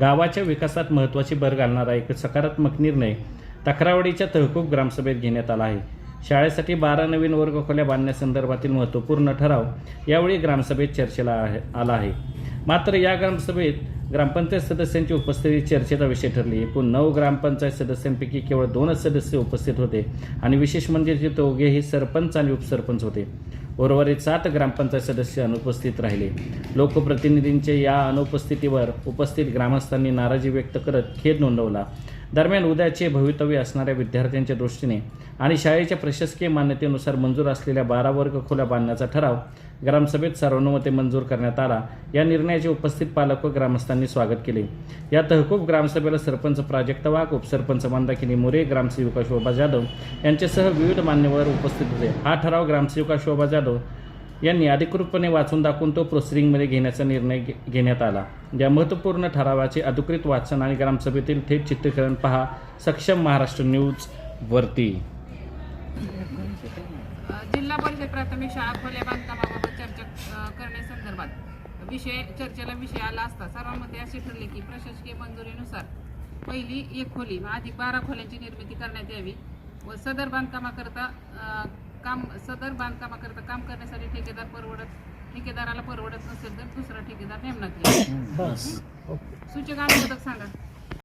गावाच्या विकासात महत्त्वाची भर घालणारा एक सकारात्मक निर्णय तक्रावडीच्या तहकूब ग्रामसभेत घेण्यात आला आहे. शाळेसाठी बारा नवीन वर्ग खोल्या बांधण्यासंदर्भातील महत्त्वपूर्ण ठराव यावेळी ग्रामसभेत चर्चेला आहे आला आहे. मात्र या ग्रामसभेत ग्रामपंचायत सदस्यांची उपस्थिती चर्चेचा विषय ठरली. एकूण नऊ ग्रामपंचायत सदस्यांपैकी केवळ दोनच सदस्य उपस्थित होते आणि विशेष म्हणजे ते दोघेही सरपंच आणि उपसरपंच होते. उर्वरित सात ग्रामपंचायत सदस्य अनुपस्थित राहिले. लोकप्रतिनिधींचे या अनुपस्थितीवर उपस्थित ग्रामस्थांनी नाराजी व्यक्त करत खेद नोंदवला. दरम्यान उद्याचे भवितव्य असणाऱ्या विद्यार्थ्यांच्या दृष्टीने आणि शाळेच्या प्रशासकीय मान्यतेनुसार मंजूर असलेल्या बारा वर्ग खोल्या बांधण्याचा ठराव ग्रामसभेत सर्वानुमते मंजूर करण्यात आला. या निर्णयाचे उपस्थित पालक व ग्रामस्थांनी स्वागत केले. या तहकूब ग्रामसभेला सरपंच प्राजक्त वाघ उपसरपंच मंदाकिनी मोरे ग्रामसेविका शोभा जाधव यांच्यासह विविध मान्यवर उपस्थित होते. हा ठराव ग्रामसेविका शोभा जाधव यांनी अधिकृतपणे वाचून दाखवून तो प्रोसिडिंगमध्ये घेण्याचा निर्णय घे- घेण्यात आला. या महत्त्वपूर्ण ठरावाचे अधिकृत वाचन आणि ग्रामसभेतील थेट चित्रीकरण पहा सक्षम महाराष्ट्र न्यूज वरती. जिल्हा परिषद प्राथमिक शाळा खोल्या बांधकामाबाबत चर्चा करण्यासंदर्भात विषय चर्चेला विषय आला असता सर्वांमध्ये असे ठरले की प्रशासकीय मंजुरीनुसार पहिली एक खोली अधिक बारा खोल्यांची निर्मिती करण्यात यावी व सदर बांधकामाकरता काम सदर बांधकामाकरता काम करण्यासाठी ठेकेदार परवडत ठेकेदाराला परवडत नसेल तर दुसरा ठेकेदार नेमण्यात येईल सूचक अनुमोदक सांगा.